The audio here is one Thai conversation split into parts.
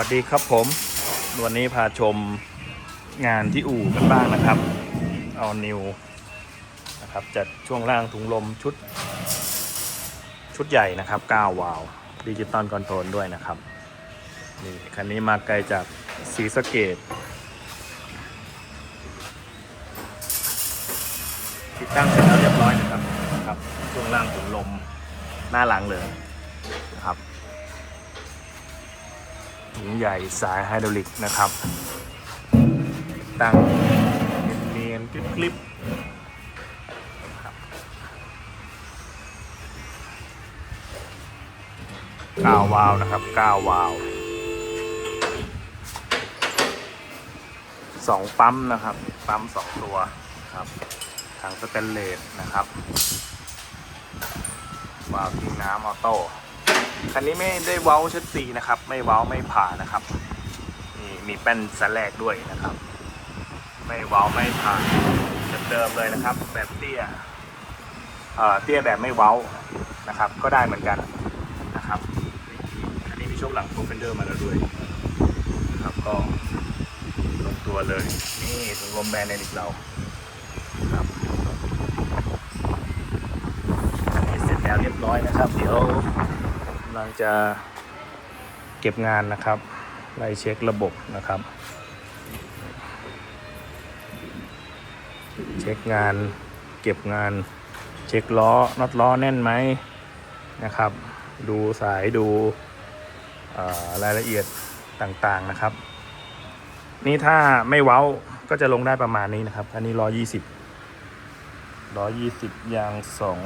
วัสดีครับผม วันนี้พาชมงานที่อู่กันบ้างนะครับเอานิวนะครับจัดช่วงล่างถุงลมชุด ชุดใหญ่นะครับ 9 วาล์วดิจิตอลคอนโทรลด้วยนะครับนี่คันนี้มาไกลจากสีสเกตติดตั้งเสร็จแล้วเรียบร้อยนะครับครับช่วงล่างถุงลมหน้าหลังเลยนะครับ ถุงใหญ่สายไฮดรอลิกนะครับ ตั้งเนียนๆกลิบๆครับเก้าววาวนะครับก้าววาวสองปั๊มนะครับ ปั๊มสองตัวครับถังสแตนเลสนะครับวาวทิ้งน้ำออโต้ คันนี้ไม่ได้เว้าเชัดสีนะครับ ไม่เว้าไม่ผ่านะครับนี่มีแป้นสแลกด้วยนะครับ ไม่เว้าไม่ผ่าเดิมๆเลยนะครับ แบบเตี้ยเอ่อเตี้ยแบบไม่เว้านะครับ ก็ได้เหมือนกันนะครับอันนี้มีช่วงหลังโปรเฟนเดอร์มาแล้วด้วยครับก็ลงตัวเลยนี่ถุงลมแบรนด์ในดิกเราครับอันนี้เสร็จแล้วเรียบร้อยนะครับ เดี๋ยวำลังจะเก็บงานนะครับไล่เช็คระบบนะครับ เช็คงานเก็บงานเช็คล้อน็อตล้อแน่นไหมนะครับ ดูสายดูรายละเอียดต่างๆนะครับ นี่ถ้าไม่เว้าก็จะลงได้ประมาณนี้นะครับ อันนี้ร้อยี่สิบร้อยี่สิบยางสอง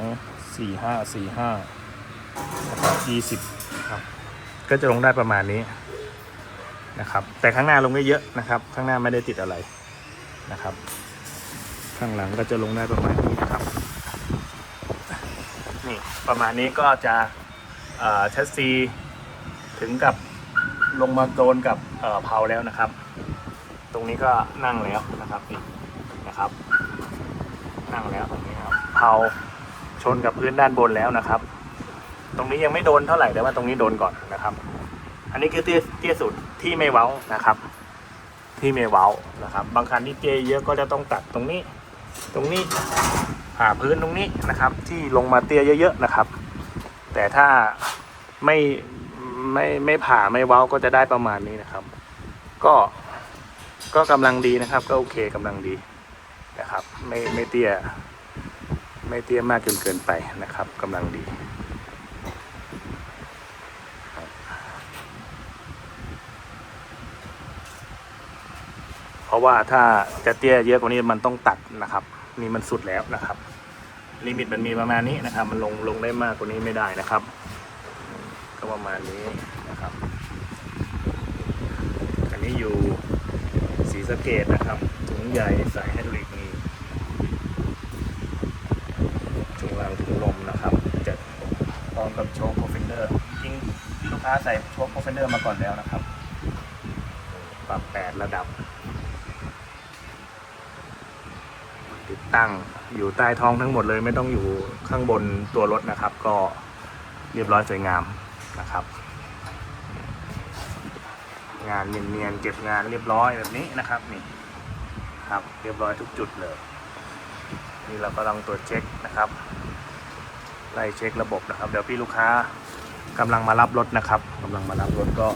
สี่ห้าสี่ห้า นะครับ20ครับ ก็จะลงได้ประมาณนี้นะครับ แต่ข้างหน้าลงได้เยอะนะครับ ข้างหน้าไม่ได้ติดอะไรนะครับ ข้างหลังก็จะลงได้ประมาณนี้นะครับ นี่ประมาณนี้ก็จะเอ่อชัสซีถึงกับลงมาโดนกับเอ่อเผาแล้วนะครับ ตรงนี้ก็นั่งแล้วนะครับนี่นะครับ นั่งแล้วตรงนี้ครับเผาชนกับพื้นด้านบนแล้วนะครับ รงนี้ยังไม่โดนเท่าไหร่แต่ว่าตรงนี้โดนก่อนนะครับ อันนี้คือเตี้ยเตี้ยสุดที่ไม่เว้านะครับ ที่ไม่เว้านะครับ บางคันที่เตี้ยเยอะก็จะต้องตัดตรงนี้ ตรงนี้ผ่าพื้นตรงนี้นะครับ ที่ลงมาเตี้ยเยอะๆนะครับ แต่ถ้าไม่ไม่ไม่ผ่าไม่เว้าก็จะได้ประมาณนี้นะครับ ก็ก็กำลังดีนะครับ ก็โอเคกำลังดีนะครับ ไม่ไม่เตี้ยไม่เตี้ยมากจนเกินไปนะครับกำลังดี เพราะว่าถ้าจะเตี้ยเยอะกว่านี้มันต้องตัดนะครับ นี่มันสุดแล้วนะครับ ลิมิตมันมีประมาณนี้นะครับ มันลงลงได้มากกว่านี้ไม่ได้นะครับ ก็ประมาณนี้นะครับ อันนี้อยู่สีสเกตนะครับถุงใหญ่สายไฮดรอลิกมีถุงรางถุงลมนะครับจะพร้อมกับโชว์โปรเฟนเดอร์จริงลูกค้าใส่โชว์โปรเฟนเดอร์มาก่อนแล้วนะครับ ปรับแปดระดับ ตั้งอยู่ใต้ท้องทั้งหมดเลย ไม่ต้องอยู่ข้างบนตัวรถนะครับ ก็เรียบร้อยสวยงามนะครับ งานเนียนๆเก็บงานเรียบร้อยแบบนี้นะครับนี่ครับเรียบร้อยทุกจุดเลย นี่เราก็ลองตรวจเช็คนะครับไล่เช็คระบบนะครับ เดี๋ยวพี่ลูกค้ากำลังมารับรถนะครับกำลังมารับรถก็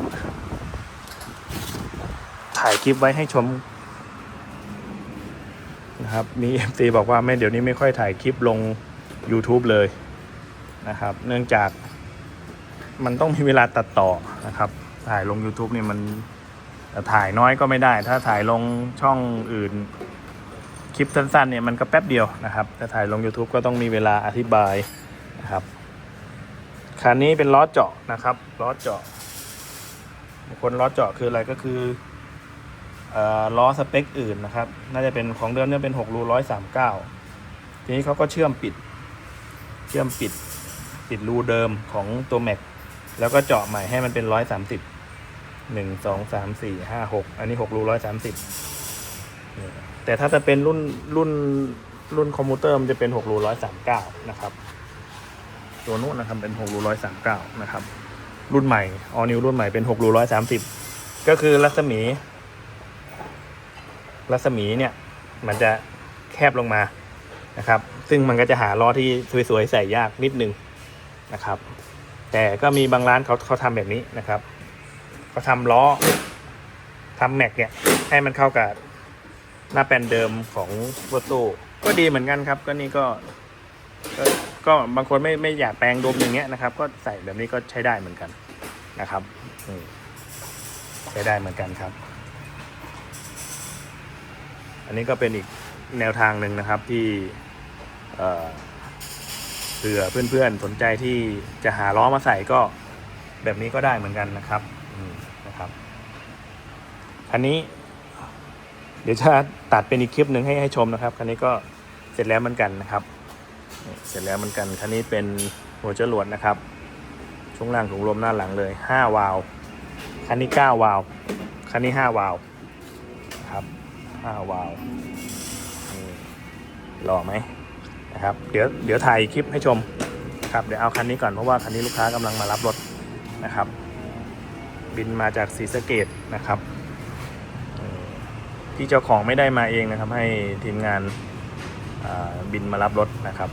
ถ่ายคลิปไว้ให้ชม นะครับ มี MC บอกว่าไม่เดี๋ยวนี้ไม่ค่อยถ่ายคลิปลง YouTube เลยนะครับ เนื่องจากมันต้องมีเวลาตัดต่อนะครับ ถ่ายลง YouTube เนี่ยมันถ่ายน้อยก็ไม่ได้ ถ้าถ่ายลงช่องอื่นคลิปสั้นๆเนี่ยมันก็แป๊บเดียวนะครับแต่ถ่ายลง YouTube ก็ต้องมีเวลาอธิบายนะครับคันนี้เป็นล้อเจาะนะครับล้อเจาะบางคนล้อเจาะคืออะไรก็คือ ล้อสเปคอื่นนะครับ น่าจะเป็นของเดิมเนี่ยเป็น6รูร้อยสามเก้าทีนี้เขาก็เชื่อมปิด เชื่อมปิด ปิดรูเดิมของตัวแม็ก แล้วก็เจาะใหม่ให้มันเป็นร้อยสามสิบหนึ่งสองสามสี่ห้าหกอันนี้หกรูร้อยสามสิบแต่ถ้าจะเป็นรุ่นรุ่นรุ่นคอมพิวเตอร์มันจะเป็นหกรูร้อยสามเก้านะครับ ตัวนู้นนะครับเป็นหกรูร้อยสามเก้านะครับ รุ่นใหม่ ออนิวรุ่นใหม่เป็นหกรูร้อยสามสิบก็คือรัศมี รัศมีเนี่ยมันจะแคบลงมานะครับ ซึ่งมันก็จะหาล้อที่สวยๆใส่ยากนิดนึงนะครับ แต่ก็มีบางร้านเขาเขาทำแบบนี้นะครับเขาทำล้อทำแม็กเนี่ยให้มันเข้ากับหน้าแปลนเดิมของรถตู้ก็ดีเหมือนกันครับ ก็นี่ก็ก็ก็บางคนไม่ไม่อยากแปลงโดมอย่างเงี้ยนะครับ ก็ใส่แบบนี้ก็ใช้ได้เหมือนกันนะครับใช้ได้เหมือนกันครับ อันนี้ก็เป็นอีกแนวทางหนึ่งนะครับที่เผื่อเพื่อนๆสนใจที่จะหาล้อมาใส่ก็แบบนี้ก็ได้เหมือนกันนะครับนะครับคันนี้ เดี๋ยวจะตัดเป็นอีกคลิปหนึ่งให้ให้ชมนะครับคันนี้ก็เสร็จแล้วเหมือนกันนะครับ เสร็จแล้วเหมือนกันคันนี้เป็นหัวจรวดนะครับช่วงล่างถุงลมหน้าหลังเลย 5 วาล์วคันนี้ 9 วาล์วคันนี้ 5 วาล์ว 5 วาล์วหล่อไหมนะครับ เดี๋ยวเดี๋ยวถ่ายคลิปให้ชมนะครับ เดี๋ยวเอาคันนี้ก่อนเพราะว่าคันนี้ลูกค้ากำลังมารับรถนะครับ บินมาจากศรีสะเกดนะครับ ที่เจ้าของไม่ได้มาเองนะครับ ให้ทีมงานบินมารับรถนะครับ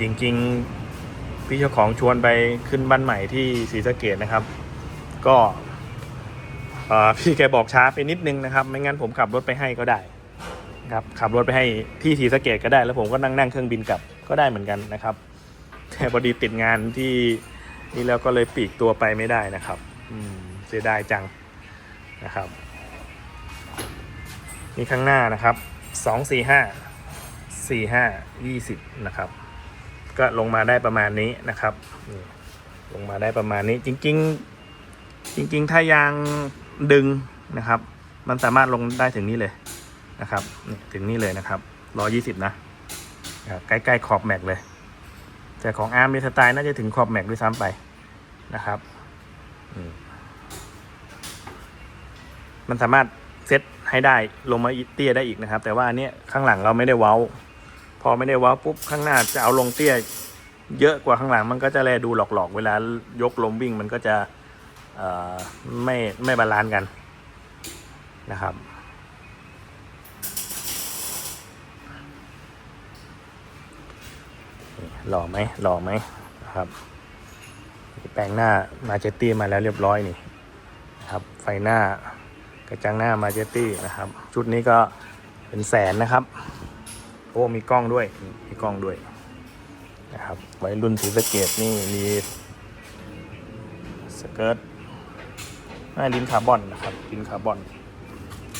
จริงๆพี่เจ้าของชวนไปขึ้นบ้านใหม่ที่ศรีสะเกดนะครับ ก็ พี่แกบอกช้าไปนิดนึงนะครับ ไม่งั้นผมขับรถไปให้ก็ได้ครับขับรถไปให้ที่ศรีสะเกดก็ได้ แล้วผมก็นั่งนั่งเครื่องบินกลับก็ได้เหมือนกันนะครับ แต่พอดีติดงานที่นี่แล้วก็เลยปีกตัวไปไม่ได้นะครับอืมเสียดายจังนะครับนี่ข้างหน้านะครับสองสี่ห้าสี่ห้ายี่สิบนะครับ ก็ลงมาได้ประมาณนี้นะครับลงมาได้ประมาณนี้จริง ๆ จริง ๆ ถ้ายาง ดึงนะครับ มันสามารถลงได้ถึงนี้เลยนะครับนี่ถึงนี่เลยนะครับร้อยี่สิบนะใกล้ๆขอบแม็กเลย แต่ของอาร์มมีสไตล์น่าจะถึงขอบแม็กด้วยซ้ำไปนะครับมันสามารถเซตให้ได้ลงมาเตี้ยได้อีกนะครับ แต่ว่าอันเนี้ยข้างหลังเราไม่ได้เว้า พอไม่ได้เว้าปุ๊บข้างหน้าจะเอาลงเตี้ย เยอะกว่าข้างหลังมันก็จะแลดูหลอกๆ เวลายกลมวิ่งมันก็จะ ไม่ไม่บาลานซ์กันนะครับหล่อไหมหล่อไหมนะครับ แปลงหน้ามาเจตตี้มาแล้วเรียบร้อยนี่นะครับไฟหน้ากระจังหน้ามาเจตตี้นะครับ ชุดนี้ก็เป็นแสนนะครับโอ้มีกล้องด้วยมีกล้องด้วยนะครับไว้รุ่นสีสเกตนี่มีสเกิร์ต ลิ้นคาร์บอนนะครับลิ้นคาร์บอน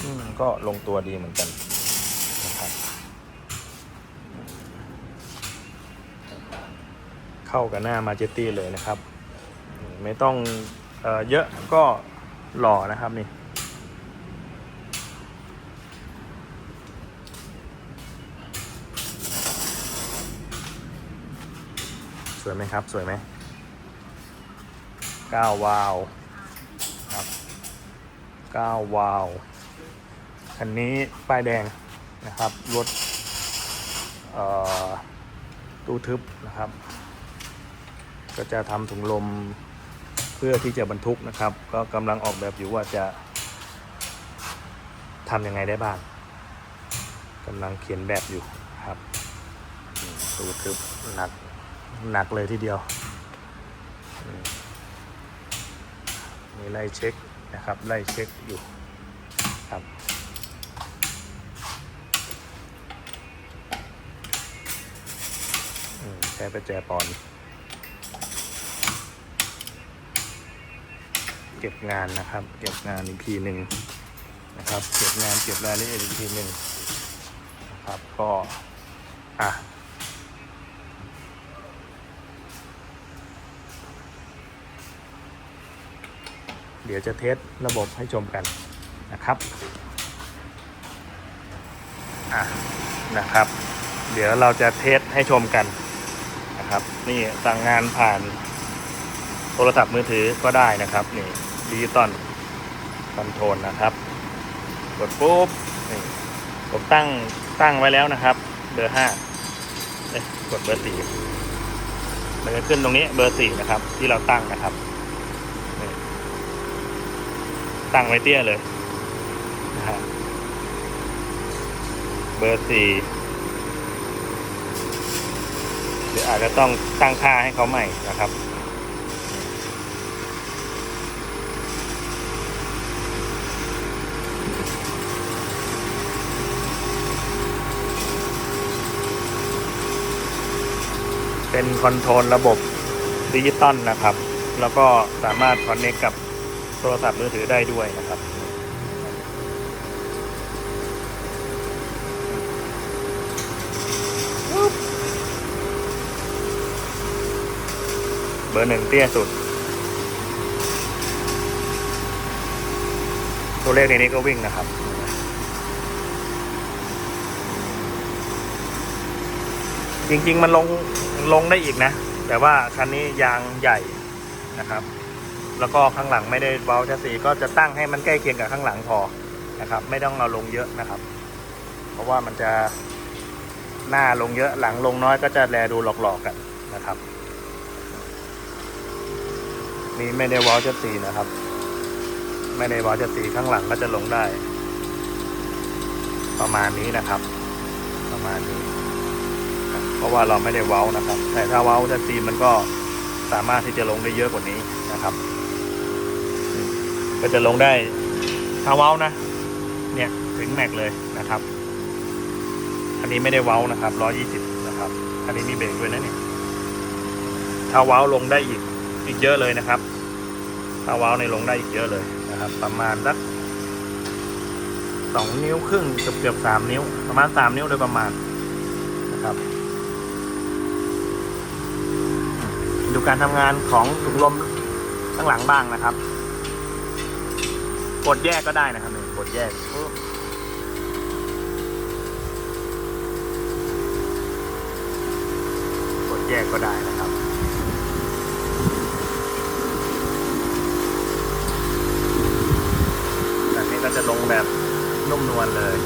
อืมก็ลงตัวดีเหมือนกันนะครับเข้ากับหน้ามาเจตตี้เลยนะครับ ไม่ต้องเออเยอะก็หล่อนะครับนี่สวยไหมครับ สวยไหมเก้าวาว 9 วาวคันนี้ป้ายแดงนะครับ รถตู้ทึบนะครับ ก็จะทำถุงลมเพื่อที่จะบรรทุกนะครับ ก็กำลังออกแบบอยู่ว่าจะทำยังไงได้บ้างกำลังเขียนแบบอยู่ครับตู้ทึบหนักหนักเลยทีเดียวมีไล่เช็ค นะครับไล่เช็คอยู่ครับใช้ประแจปอน เก็บงานนะครับ เก็บงานอีกทีหนึ่งนะครับ เก็บงานเก็บรายละเอียดอีกทีหนึ่งนะครับก็อะ เดี๋ยวจะเทสระบบให้ชมกันนะครับอะนะครับ เดี๋ยวเราจะเทสให้ชมกันนะครับ นี่สั่งงานผ่านโทรศัพท์มือถือก็ได้นะครับ นี่ดิจิตอลคอนโทรลนะครับ กดปุ๊บนี่ผมตั้งตั้งไว้แล้วนะครับ เบอร์ห้าเอ้ยกดเบอร์สี่มันจะขึ้นตรงนี้เบอร์สี่นะครับ ที่เราตั้งนะครับ นี่ ตั้งไว้เตี้ยเลยนะฮะเบอร์สี่เดี๋ยวอาจจะต้องตั้งค่าให้เขาใหม่นะครับเป็นคอนโทรลระบบดิจิตอลนะครับ แล้วก็สามารถคอนเน c t กับ โทรศัพท์มือถือได้ด้วยนะครับ เบอร์หนึ่งเตี้ยสุด ตัวเลขในนี้ก็วิ่งนะครับจริงๆ มันลงลงได้อีกนะ แต่ว่าคันนี้ยางใหญ่นะครับ แล้วก็ข้างหลังไม่ได้เบาชัสีก็จะตั้งให้มันใกล้เคียงกับข้างหลังพอนะครับ ไม่ต้องเอาลงเยอะนะครับ เพราะว่ามันจะหน้าลงเยอะหลังลงน้อยก็จะแลดูหลอกๆกันนะครับ นี่ไม่ได้เวอลชัสีนะครับ ไม่ได้เวอลชัสีข้างหลังก็จะลงได้ ประมาณนี้นะครับ ประมาณนี้เพราะว่าเราไม่ได้เว้านะครับ แต่ถ้าเว้าจะซีมันก็สามารถที่จะลงได้เยอะกว่านี้นะครับ ก็จะลงได้ถ้าเว้านะ เนี่ยถึงแม็กเลยนะครับ อันนี้ไม่ได้เว้านะครับร้อยี่สิบนะครับ อันนี้มีเบรกด้วยนะเนี่ยถ้าเว้าลงได้อีกอีกเยอะเลยนะครับ ถ้าเว้าในลงได้อีกเยอะเลยนะครับ ประมาณสักสองนิ้วครึ่งเกือบเกือบสามนิ้ว ประมาณสามนิ้วโดยประมาณนะครับ ดูการทำงานของถุงลมข้างหลังบ้างนะครับ กดแยกก็ได้นะครับเนี่กดแยกกดแยกก็ได้นะครับ แบบนี้ก็จะลงแบบนุ่มนวลเลย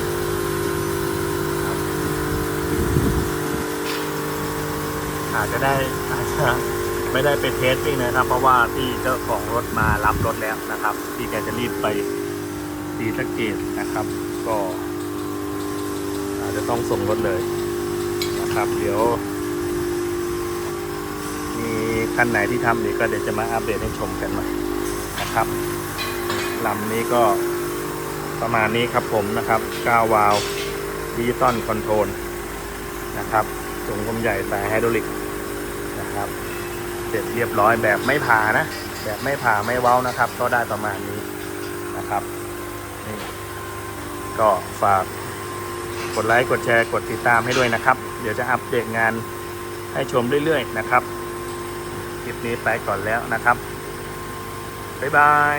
อาจจะได้อาจจะ ไม่ได้ไปเทสติ้งนะครับ เพราะว่าพี่เจ้าของรถมารับรถแล้วนะครับพี่แกจะรีบไปดีสะเกตนะครับ ก็อาจจะต้องส่งรถเลยนะครับ เดี๋ยว มีคันไหนที่ทำอีกก็เดี๋ยวจะมาอัปเดตให้ชมกันใหม่นะครับลำนี้ก็ประมาณนี้ครับผมนะครับ9วาล์วดิจิตอลคอนโทรลนะครับถุงลมใหญ่สายไฮดรอลิกนะครับ ร็จเรียบร้อยแบบไม่ผ่านะ แบบไม่ผ่าไม่เว้านะครับ ก็ได้ประมาณนี้นะครับนี่ก็ฝากกดไลค์กดแชร์กดติดตามให้ด้วยนะครับ เดี๋ยวจะอัปเดตงานให้ชมเรื่อยๆนะครับคลิปนี้ไปก่อนแล้วนะครับบ๊ายบาย